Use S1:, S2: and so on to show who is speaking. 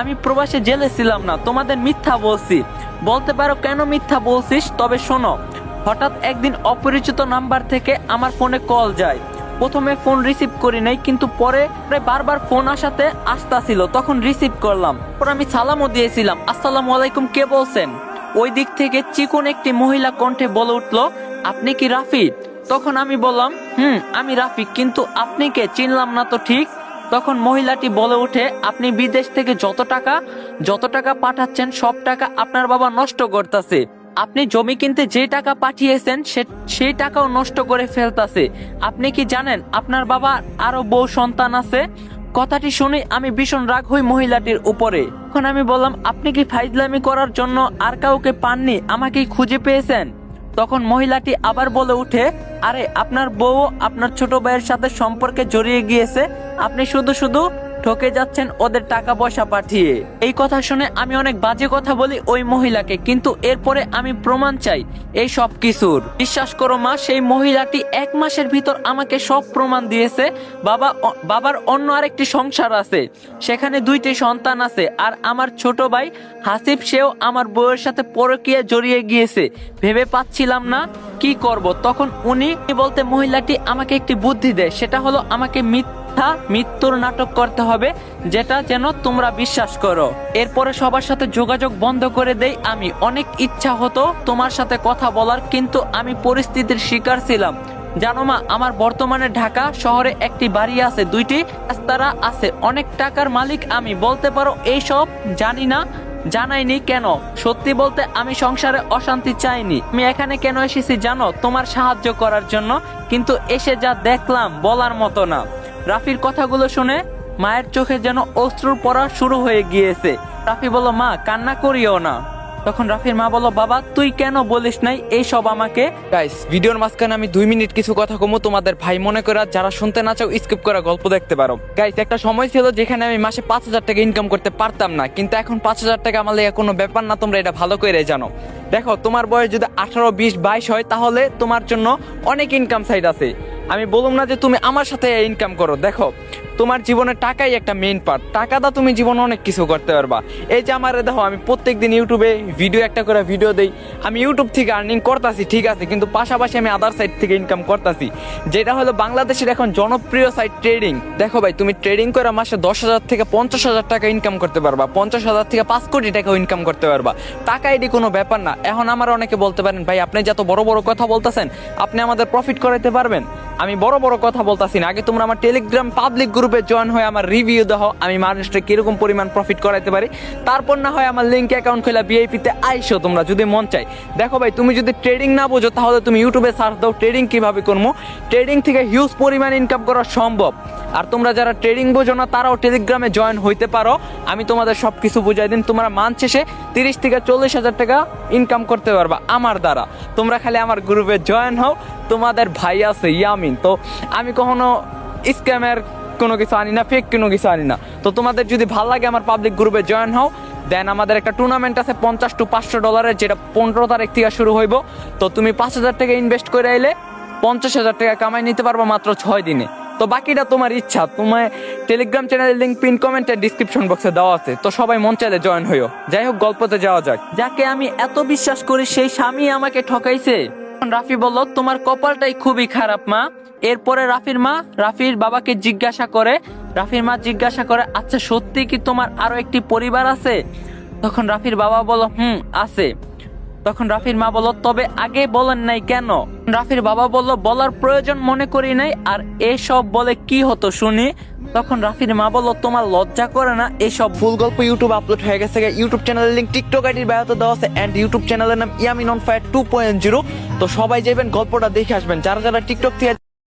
S1: আমি প্রবাসে জেলে ছিলাম না, তোমাদের মিথ্যা বলছি। বলতে পারো কেন মিথ্যা বলছিস? তবে শোনো, হঠাৎ একদিন অপরিচিত নাম্বার থেকে আমার ফোনে কল যায়। প্রথমে ফোন রিসিভ করি নাই, কিন্তু পরে বারবার ফোন আসাতে আসতাছিল তখন রিসিভ করলাম। পর আমি সালামও দিয়েছিলাম, আসসালামু আলাইকুম, কে বলছেন? ওই দিক থেকে চিকন একটি মহিলা কণ্ঠে বলে উঠল, আপনি কি রাফি? তখন আমি বললাম, হুম, আমি রাফি, কিন্তু আপনি কে? চিনলাম না তো ঠিক। তখন মহিলাটি বলে ওঠে, আপনি বিদেশ থেকে যত টাকা যত টাকা পাঠাচ্ছেন, সব টাকা আপনার বাবা নষ্ট করতেছে। আপনি জমি কিনতে যে টাকা পাঠিয়েছেন সেই টাকাও নষ্ট করে ফেলতাছে। আপনি কি জানেন, আপনার বাবা আরও বউ সন্তান আছে? কথাটি শুনে আমি ভীষণ রাগ হই মহিলাটির উপরে। তখন আমি বললাম, আপনি কি ফাইজলামি করার জন্য আর কাউকে পাননি? আমাকেই খুঁজে পেয়েছেন? তখন মহিলাটি আবার বলে উঠে আরে, আপনার বউ আপনার ছোট ভাইয়ের সাথে সম্পর্কে জড়িয়ে গিয়েছে। আপনি শুধু শুধু ঠকে যাচ্ছেন ওদের টাকা পয়সা পাঠিয়ে। এই কথা শুনে আমি অনেক বাজে কথা বলি ওই মহিলাকে, কিন্তু এরপরে আমি প্রমাণ চাই এই সব কিছুর। বিশ্বাস করো মা, সেই মহিলাটি এক মাসের ভিতর আমাকে সব প্রমাণ দিয়েছে। বাবা বাবার অন্য আরেকটি সংসার আছে। সেখানে দুইটি সন্তান আছে আর আমার ছোট ভাই হাসিফ, সেও আমার বউয়ের সাথে পরকীয়া জড়িয়ে গিয়েছে। ভেবে পাচ্ছিলাম না কি করব। তখন উনি বলতে, মহিলাটি আমাকে একটি বুদ্ধি দেয় সেটা হলো আমাকে মিথ্যা মৃত্যুর নাটক করতে হবে, যেটা যেন তোমরা বিশ্বাস করো। এরপরে সবার সাথে যোগাযোগ বন্ধ করে দেই আমি। অনেক ইচ্ছা হতো তোমার সাথে কথা বলার, কিন্তু আমি পরিস্থিতির শিকার ছিলাম। জানো মা, আমার বর্তমানে ঢাকা শহরে একটি বাড়ি আছে, দুইটি রাস্তারা আছে। অনেক টাকার মালিক আমি, বলতে পারো এইসব জানি না, জানাইনি কেন? সত্যি বলতে আমি সংসারে অশান্তি চাইনি। আমি এখানে কেন এসেছি জানো? তোমার সাহায্য করার জন্য, কিন্তু এসে যা দেখলাম বলার মতো না। রাফির কথাগুলো শুনে মায়ের চোখে যেন অশ্রুর পড়া শুরু হয়ে গিয়েছে। রাফি বলল, মা, কান্না করিও না। তখন রাফির মা বলল, বাবা, তুই কেন বলিস নাই এইসব আমাকে?
S2: গাইস ভিডিওর মাঝখানে আমি দুই মিনিট কিছু কথা কমো। তোমাদের ভাই মনে করা যারা শুনতে না চাও স্কিপ করা গল্প দেখতে পারো। গাইস একটা সময় ছিল যেখানে আমি মাসে পাঁচ হাজার টাকা ইনকাম করতে পারতাম না। কিন্তু এখন পাঁচ হাজার টাকা আমার লেগে কোনো ব্যাপার না, তোমরা এটা ভালো করে জানো। দেখো, তোমার বয়স যদি আঠারো, বিশ, বাইশ হয়, তাহলে তোমার জন্য অনেক ইনকাম সাইড আছে। আমি বলুম না যে তুমি আমার সাথে ইনকাম করো। দেখো, তোমার জীবনে টাকাই একটা মেইন পার্ট টাকা দা তুমি জীবনে অনেক কিছু করতে পারবা। এই যে আমার, দেখো, আমি প্রত্যেক দিন ইউটিউবে ভিডিও একটা করে ভিডিও দেই। আমি ইউটিউব থেকে আর্নিং করতেছি, ঠিক আছে, কিন্তু পাশাপাশি আমি আদার সাইড থেকে ইনকাম করতেছি। যেটা হলো বাংলাদেশের এখন জনপ্রিয় সাইট ট্রেডিং দেখো ভাই, তুমি ট্রেডিং করে মাসে দশ হাজার থেকে পঞ্চাশ হাজার টাকা ইনকাম করতে পারবা। পঞ্চাশ হাজার থেকে পাঁচ কোটি টাকা ইনকাম করতে পারবা। টাকা এটি কোনো ব্যাপার না। এখন আমার অনেকে বলতে পারেন, ভাই, আপনি যত বড় বড় কথা বলতেছেন, আপনি আমাদের প্রফিট করাইতে পারবেন? আমি বড় বড় কথা বলতাছি না। আগে তোমরা আমার টেলিগ্রাম পাবলিক গ্রুপে জয়েন হয়ে আমার রিভিউ দাও। আমি মানুষটা কীরকম পরিমাণ প্রফিট করাইতে পারি। তারপর না হয় আমার লিঙ্ক অ্যাকাউন্ট খোলা বিআইপিতে আইসো তোমরা, যদি মন চাই দেখো ভাই, তুমি যদি ট্রেডিং না বোঝো, তাহলে তুমি ইউটিউবে সার্চ দাও ট্রেডিং কীভাবে করব ট্রেডিং থেকে হিউজ পরিমাণ ইনকাম করা সম্ভব। আর তোমরা যারা ট্রেডিং বোঝো না, তারাও টেলিগ্রামে জয়েন হইতে পারো। আমি তোমাদের সব কিছু বুঝাই দিন, তোমরা মান শেষে তিরিশ থেকে চল্লিশ হাজার টাকা ইনকাম করতে পারবা আমার দ্বারা। তোমরা খালি আমার গ্রুপে জয়েন হও, তোমাদের ভাই আছে ইয়ামিন। তো আমি কখনো স্ক্যামের কোনো কিছু আনি না ফেক কোনো কিছু আনি না। তো তোমাদের যদি ভালো লাগে আমার পাবলিক গ্রুপে জয়েন হও দেন আমাদের একটা টুর্নামেন্ট আছে পঞ্চাশ টু পাঁচশো ডলারের যেটা পনেরো তারিখ থেকে শুরু হইব। তো তুমি পাঁচ হাজার টাকা ইনভেস্ট করে আইলে পঞ্চাশ হাজার টাকা কামাই নিতে পারব মাত্র ছয় দিনে। তো বাকিটা তোমার ইচ্ছা। তোমার টেলিগ্রাম চ্যানেলের লিঙ্ক পিন কমেন্টের ডিসক্রিপশন বক্সে দেওয়া আছে। তো সবাই মন চাইলে জয়েন হইও। যাই হোক, গল্পতে যাওয়া যাক।
S1: যাকে আমি এত বিশ্বাস করি, সেই স্বামী আমাকে ঠকাইছে। রাফি বলল, তোমার কপালটাই খুবই খারাপ, মা। এরপরে রাফির মা, রাফির বাবাকে জিজ্ঞাসা করে, রাফির মা জিজ্ঞাসা করে আচ্ছা সত্যি কি তোমার আরও একটি পরিবার আছে? তখন রাফির বাবা বলল, হুম, আছে। তখন রাফির মা বলল, তবে আগে বলেন নাই কেন? রাফির বাবা বলল, বলার প্রয়োজন মনে করি নাই, আর এসব বলে কি হতো শুনি? তখন রাফির মা বলল, তোমার লজ্জা করে না, এসব
S2: ভুল গল্প ইউটিউব আপলোড হয়ে গেছে ইউটিউব চ্যানেলের লিঙ্ক টিকটক আইডির বায়োতে দেওয়া আছে এন্ড ইউটিউব চ্যানেলের নাম Yamin on fire two point zero তো সবাই যাবেন গল্পটা দেখে আসবেন। যারা যারা টিকটক থেকে